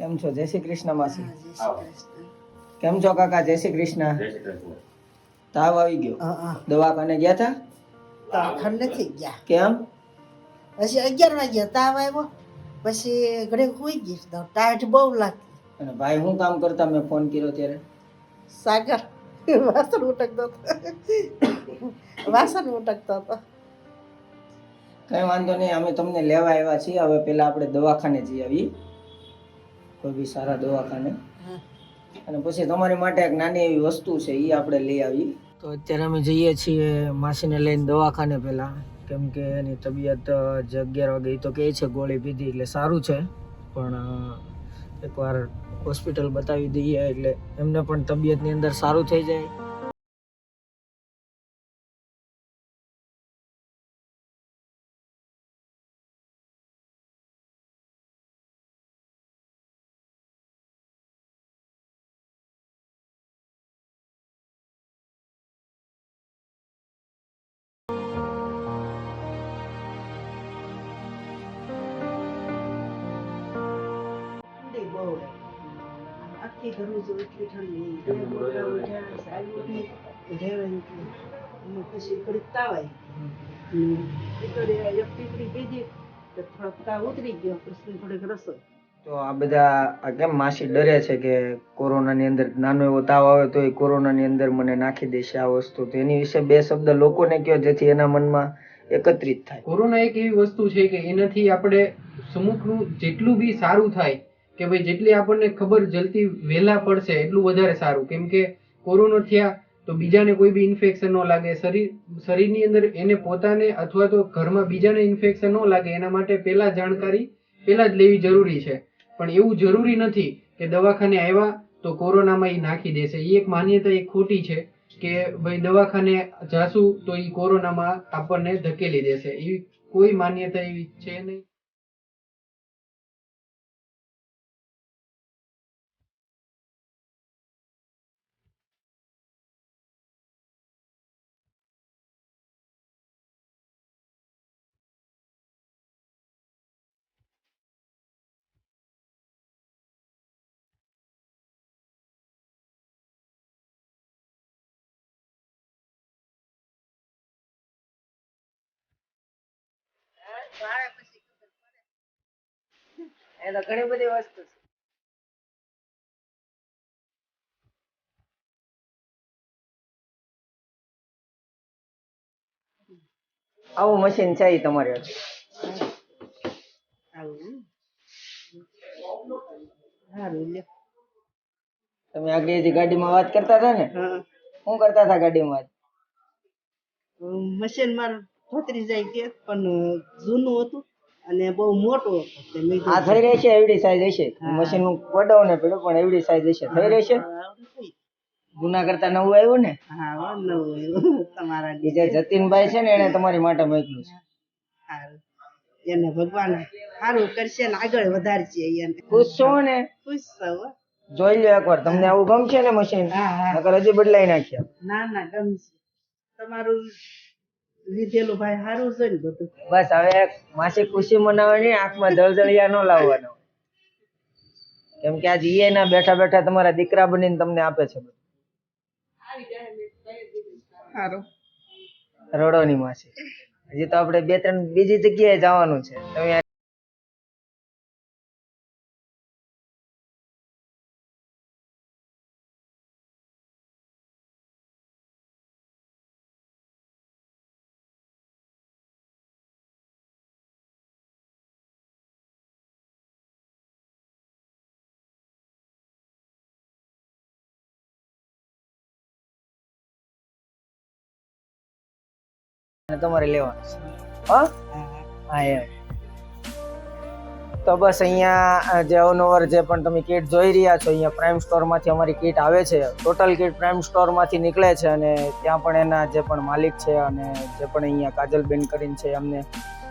કેમ છો? જય શ્રી કૃષ્ણ માસી. હા. કેમ છો કાકા? જય શ્રી કૃષ્ણ. તાવ આવી ગયો? હા, હા. દવાખાને ગયા હતા દવાખાને નથી ગયા. કેમ? પછી અગિયાર વાગ્યા તાવ આવ્યો. પછી ઘરે હોઈ ગઈ. તો ટાઈટ બહુ લાગતી અને ભાઈ શું કામ કરતા મેં ફોન કર્યો ત્યારે? સાગર વાસણ ઉટકતો હતો. વાસણ ઉટકતો હતો. કઈ વાંધો નહીં અમે તમને લેવા આવ્યા છીએ. હવે પેલા આપણે દવાખાને જઈ આવીએ. કોઈ બી સારા દવાખાને. અને પછી તમારી માટે એક નાની એવી વસ્તુ છે એ આપણે લઈ આવી તો અત્યારે અમે જઈએ છીએ માસીને લઈને દવાખાને પહેલાં. કેમ કે એની તબિયત જે અગિયાર વાગે તો કહે છે ગોળી પીધી એટલે સારું છે. પણ એકવાર હોસ્પિટલ બતાવી દઈએ એટલે એમને પણ તબિયતની અંદર સારું થઈ જાય. બહુ આખી ઘરનું જો એટલી ઠંડી મોટા સારી ઉઠી એટલી પછી ઘડીક તાવ આવી એ તો એક પીપળી પીધી તો થોડોક તાવ ઉતરી ગયો પછી થોડીક રસોઈ. તો આ બધા કેમ માસી ડરે છે કે કોરોનાની અંદર નાનો એવો તાવ આવે તો એ કોરોનાની અંદર મને નાખી દેશે આ વસ્તુ? તો એની વિશે બે શબ્દ લોકોને કહો જેથી એના મનમાં એકત્રિત થાય. કોરોના એક એવી વસ્તુ છે કે એનાથી આપણે સમુખનું જેટલું બી સારું થાય કે ભાઈ જેટલી આપણને ખબર જલ્દી વહેલા પડશે, એટલું વધારે સારું. કેમ કે કોરોના થયા તો બીજાને કોઈ બી ઇન્ફેક્શન ન લાગે. શરીર, શરીરની અંદર એને પોતાને અથવા તો ઘરમાં બીજાને ઇન્ફેક્શન ન લાગે, એના માટે પહેલા જાણકારી પહેલા જ લેવી જરૂરી છે. પણ એવું જરૂરી નથી કે દવાખાને આવ્યા તો કોરોનામાં એ નાખી દેશે. એ એક માન્યતા એ ખોટી છે કે ભાઈ દવાખાને જાશું તો એ કોરોનામાં આપણને ધકેલી દેશે. એવી કોઈ માન્યતા એવી છે નહીં? એ તો ઘણી બધી વસ્તુ છે. આવું મશીન છે એ તમારે તમે આગળ જે ગાડીમાં વાત કરતા હતા ને? શું કરતા હતા ગાડીમાં મશીન મારું ધોતરી જાય કે પણ જૂનું હતું અને બહુ મોટું હતું. આ થઈ રહેશે એવડી સાઈઝ હશે. મશીનનું વડાવ ને પેલું પણ એવડી સાઈઝ હશે. થઈ રહી છે. જૂના કરતા નવું આવ્યું ને? હા નવું આવ્યું. તમારા બીજા જતીનભાઈ છે ને એને તમારી માટે મોકલ્યું છે. એને ભગવાન સારું કરશે ને આગળ વધારશે એને. ખુશ છો ને? ખુશ છો. જોઈ લો એકવાર તમને આવું ગમશે ને મશીન હા હા. નકર હજી બદલાઈ નાખ્યા. ના ના ગમશે. તમારું લીધેલું ભાઈ સારું છે ને બધું. બસ હવે માસી ખુશી મનાવવાની આંખમાં જળજળિયા ન લાવવાનો. કેમ કે આ જીએ ના બેઠા બેઠા તમારા દીકરા બનીને તમને આપે છે બધું. સારું રડોની માસી. હજી તો આપણે બે ત્રણ બીજી જગ્યાએ જવાનું છે. તમે અને તમારે લેવાનું હા? હા, એમ. તો બસ અહીંયા, જે અવનવર જે પણ તમે કીટ જોઈ રહ્યા છો, અહીંયા પ્રાઇમ સ્ટોરમાંથી અમારી કીટ આવે છે. ટોટલ કીટ પ્રાઇમ સ્ટોરમાંથી નીકળે છે અને ત્યાં પણ એના જે પણ માલિક છે અને જે પણ અહીંયા કાજલબેન કરીને છે અમને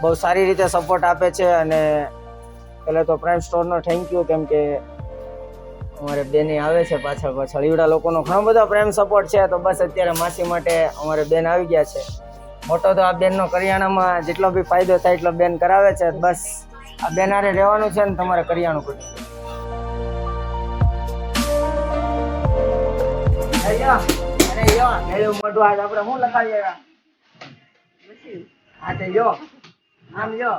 બહુ સારી રીતે સપોર્ટ આપે છે અને પહેલાં તો પ્રાઇમ સ્ટોરનો થેન્ક યુ કેમ કે અમારે બેને આવે છે પાછળ પાછળ. ઈવડા લોકોનો ઘણો બધો પ્રેમ સપોર્ટ છે, તો બસ અત્યારે માસી માટે અમારે બેન આવી ગયા છે. મોટો તો આ બેનનો કરિયાણામાં જેટલો બી ફાયદો થાય એટલો બેન કરાવે છે. બસ, આ બેનારે રહેવાનું છે ને તમારે કરિયાણું કઢી આપણે શું લખાવીએ? આમ જો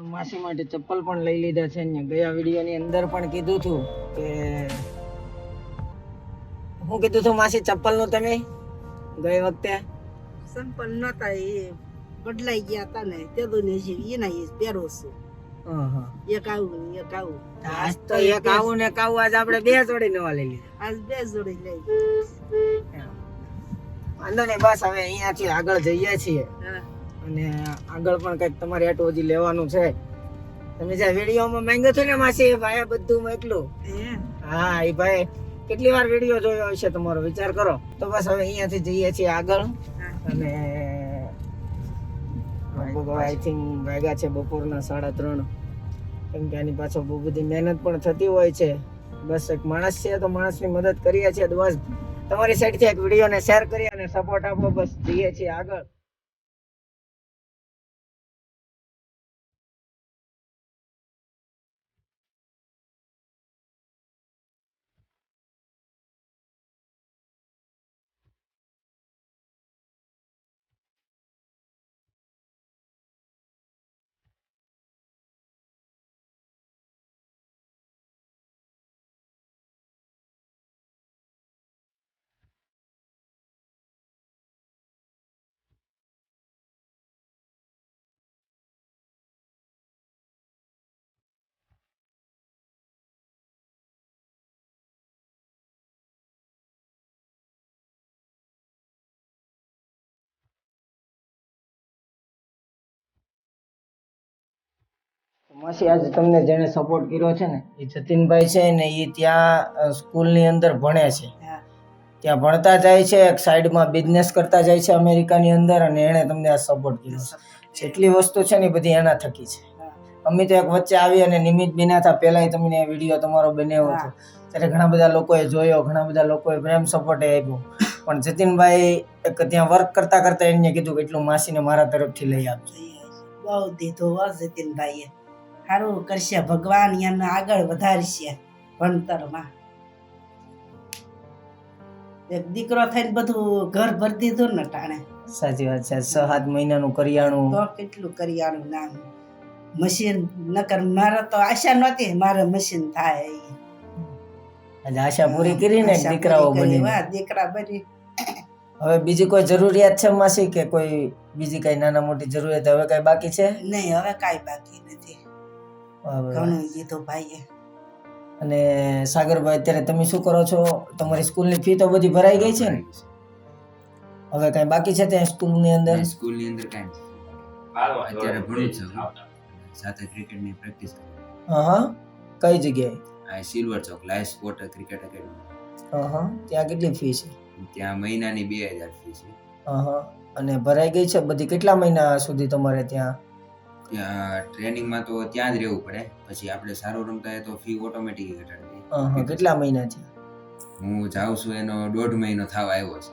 માસી માટે ચપ્પલ પણ લઈ લીધા છે ને ગયા વીડિયો ની અંદર પણ કીધું હતું કે હું કીધું હતું માસી ચપ્પલનું તમે ગઈ વખતે? સંપલ નતા એ બદલાઈ ગયા હતા ને તે તો ને છે એના એ પહેરો છું. એક આવું ને એક આવું. આજ તો એક આવું ને એક આવું આજ આપણે બે જોડી નવા લઈ લીધા. આજ બે જોડી લઈ વાંધો નહીં બસ હવે અહીંયાથી આગળ જઈએ છીએ. હા. અને આગળ પણ કંઈક તમારે આટલું હજી લેવાનું છે. તમે જે વિડીયોમાં માંગ્યો છો ને માસી એ ભાઈ બધું મોકલું. હા એ ભાઈ કેટલી વાર વીડિયો જોયો હશે તમારો? વિચાર કરો. તો બસ હવે અહીંયાથી જઈએ છીએ આગળ. અને લગભગ આઈ થિંક વાગ્યા છે બપોરના સાડા ત્રણ. કેમ કે આની પાછળ બહુ બધી મહેનત પણ થતી હોય છે. બસ એક માણસ છે તો માણસની મદદ કરીએ છીએ. બસ તમારી સાઈડથી એક વિડીયોને શેર કરી અને સપોર્ટ આપો. બસ જઈએ છીએ આગળ. માસી આજે તમને જેને સપોર્ટ કર્યો છે ને એ જતીનભાઈ છે ને એ ત્યાં સ્કૂલની અંદર ભણે છે. ત્યાં ભણતા જાય છે એક સાઈડમાં બિઝનેસ કરતા જાય છે અમેરિકાની અંદર અને એણે તમને આ સપોર્ટ કર્યો છે. જેટલી વસ્તુ છે ને એ બધી એના થકી છે. અમે તો એક વચ્ચે આવી અને નિમિત બિના હતા પહેલાંય તમને વીડિયો તમારો બનાવ્યો હતો. ત્યારે ઘણા બધા લોકોએ જોયો ઘણા બધા લોકોએ પ્રેમ સપોર્ટ આપ્યો. પણ જતીનભાઈ એક ત્યાં વર્ક કરતા કરતા એમને કીધું કે એટલું માસીને મારા તરફથી લઈ આપજો. બહુ દીધો જતીનભાઈએ. સારું કરશે. ભગવાન એને આગળ વધારશે ભણતરમાં. એક દીકરો થઈને બધું ઘર ભરી દીધું ને ટાણે. સાચી વાત છે. છ સાત મહિનાનું કરિયાણું. તો કેટલું કરિયાણું નામ. મશીન નકર મારે તો આશા નહોતી મારે મશીન થાય. આજે આશા પૂરી કરી ને દીકરાઓ બની વાહ, દીકરા બની. હવે બીજી કોઈ જરૂરિયાત છે માસી કે કોઈ બીજી કઈ નાના મોટી જરૂરિયાત હવે કઈ બાકી છે? નહીં હવે કાંઈ બાકી નથી. ઘણું દીધું ભાઈએ અને સાગરભાઈ અત્યારે તમે શું કરો છો? તમારી સ્કૂલની ફી તો બધી ભરાઈ ગઈ છે ને? હવે કઈ બાકી છે ત્યાં સ્કૂલની અંદર? સ્કૂલની અંદર કઈ અત્યારે ભણું છું. સાથે ક્રિકેટની પ્રેક્ટિસ હા હા. કઈ જગ્યાએ? આ silver Chowk life sport cricket academy હા હા. ત્યાં કેટલી ફી છે? ત્યાં મહિનાની બે હજાર ફી છે. હા હા. અને ભરાઈ ગઈ છે બધી? કેટલા મહિના સુધી તમારે ત્યાં ટ્રેનિંગમાં તો ત્યાં જ રહેવું પડે. પછી આપણે સારું રમતા હોય તો ફી ઓટોમેટિક ઘટાડી દે. કેટલા મહિના છે? હું જાઉં છું એનો દોઢ મહિનો થાવ આવ્યો છે.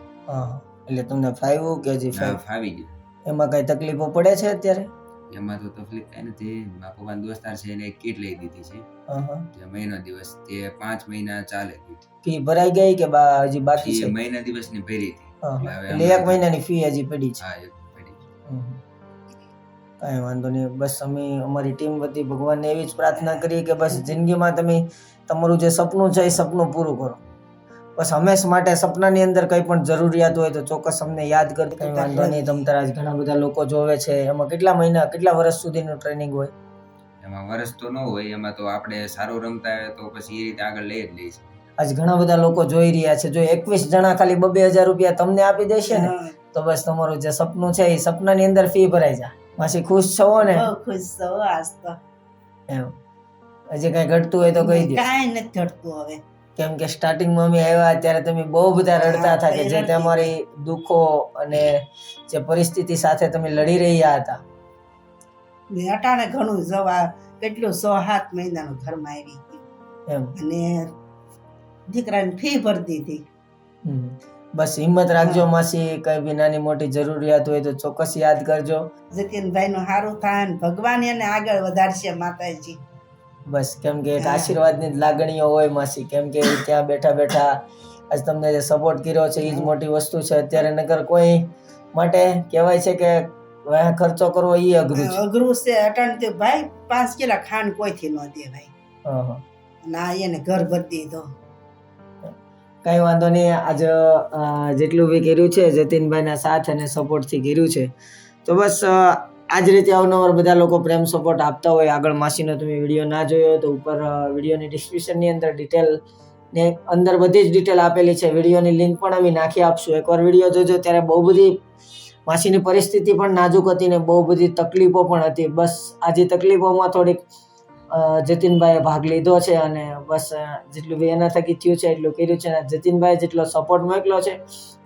એટલે તમને ફાવ્યું કે હજી ફાવી ગયું. એમાં કઈ તકલીફો પડે છે અત્યારે? એમાં તો તકલીફ કઈ નથી. મારા પપ્પાનો દોસ્તાર છે એને કીટ લઈ દીધી છે. જે મહિનો દિવસ તે પાંચ મહિના ચાલે ફી ભરાઈ ગઈ કે બા હજી બાકી છે? મહિના દિવસની ભરી હતી. એટલે એક મહિનાની ફી હજી પડી છે. હા એક પડી હમ. કાંઈ વાંધો નહીં. બસ અમે અમારી ટીમ વતી ભગવાનને એવી જ પ્રાર્થના કરીએ કે બસ જિંદગીમાં તમે તમારું જે સપનું છે એ સપનું પૂરું કરો. બસ હંમેશ માટે સપનાની અંદર કંઈ પણ જરૂરિયાત હોય તો ચોક્કસ અમને યાદ કરતો કંઈ વાંધો નહીં. તમ તારા ઘણા બધા લોકો જોવે છે. એમાં કેટલા મહિના કેટલા વર્ષ સુધીનું ટ્રેનિંગ હોય? એમાં વર્ષ તો ન હોય એમાં તો આપણે સારું રમતા હોય તો પછી એ રીતે આગળ લઈ જ લઈ આજ ઘણા બધા લોકો જોઈ રહ્યા છે. જો એકવીસ જણા ખાલી બબે હજાર રૂપિયા તમને આપી દેશે ને તો બસ તમારું જે સપનું છે એ સપનાની અંદર ફી ભરાઈ જાય માસી ખુશ છો ને? બહુ ખુશ છો આજ તો. એમ. હજી કઈ ઘટતું હોય તો કહી દે. કાંઈ નથી ઘટતું હવે. કેમ કે સ્ટાર્ટિંગમાં અમે આવ્યા ત્યારે તમે બહુ બધા રડતા હતા કે જે તમારી દુઃખો અને જે પરિસ્થિતિ સાથે તમે લડી રહ્યા હતા. અટાણે ઘણું જવા કેટલું સો સાત મહિનાનું ઘરમાં આવી એમ. અને દીકરાને ફી ભરતી હતી. બસ હિંમત રાખજો માસી કઈ બી નાની મોટી જરૂરિયાત હોય તો ચોક્કસ યાદ કરજો. જતીનભાઈ નું સારું થાય ભગવાન એને આગળ વધારશે માતાજી. બસ કેમ કે એક આશીર્વાદની જ લાગણીઓ હોય માસી કેમ કે ત્યાં બેઠા બેઠા આજ તમને જે સપોર્ટ કર્યો છે એ જ મોટી વસ્તુ છે. અત્યારે નગર કોઈ માટે કહેવાય છે કે ખર્ચો કરવો એ અઘરું છે. અઘરું છે. અટાણે તે ભાઈ પાંચ કિલા ખાંડ કોઈથી ન દે ભાઈ. આ એને ઘર ભરી દીધો. કઈ વાંધો નહીં, આજ જેટલું બી કર્યું છે, જતીનભાઈના સાથ અને સપોર્ટથી કર્યું છે. તો બસ આજ રીતે અવનવર બધા લોકો પ્રેમ સપોર્ટ આપતા હોય. આગળ માસીનો તમે વીડિયો ના જોયો તો ઉપર વિડીયોની ડિસ્ક્રિપ્શનની અંદર ડિટેલ ને અંદર બધી જ ડિટેલ આપેલી છે. વિડીયોની લિંક પણ અમે નાખી આપશું. એકવાર વીડિયો જોજો, ત્યારે બહુ બધી માસીની પરિસ્થિતિ પણ નાજુક હતી ને બહુ બધી તકલીફો પણ હતી. બસ, આજે તકલીફોમાં થોડીક જતીનભાઈએ ભાગ લીધો છે અને બસ જેટલું બી એના થકી થયું છે એટલું કર્યું છે અને જતીનભાઈ જેટલો સપોર્ટ મોકલ્યો છે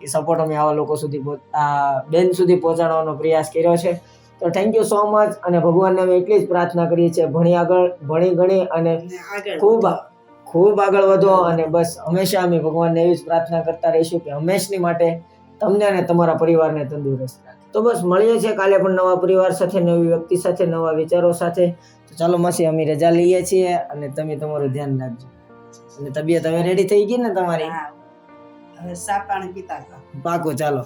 એ સપોર્ટ અમે આવા લોકો સુધી આ બેન સુધી પહોંચાડવાનો પ્રયાસ કર્યો છે. તો થેન્ક યુ સો મચ અને ભગવાનને અમે એટલી જ પ્રાર્થના કરીએ છીએ ભણી આગળ ભણી ગણી અને ખૂબ ખૂબ આગળ વધો અને બસ હંમેશા અમે ભગવાનને એવી જ પ્રાર્થના કરતા રહીશું કે હંમેશની માટે તમને અને તમારા પરિવારને તંદુરસ્ત રાખે. તો બસ મળીએ છીએ કાલે પણ નવા પરિવાર સાથે નવી વ્યક્તિ સાથે નવા વિચારો સાથે. તો ચાલો માસી અમે રજા લઈએ છીએ અને તમે તમારું ધ્યાન રાખજો. અને તબિયત હવે રેડી થઈ ગઈ ને તમારી? હા. હવે સા પાણી પીતા પાકો ચાલો.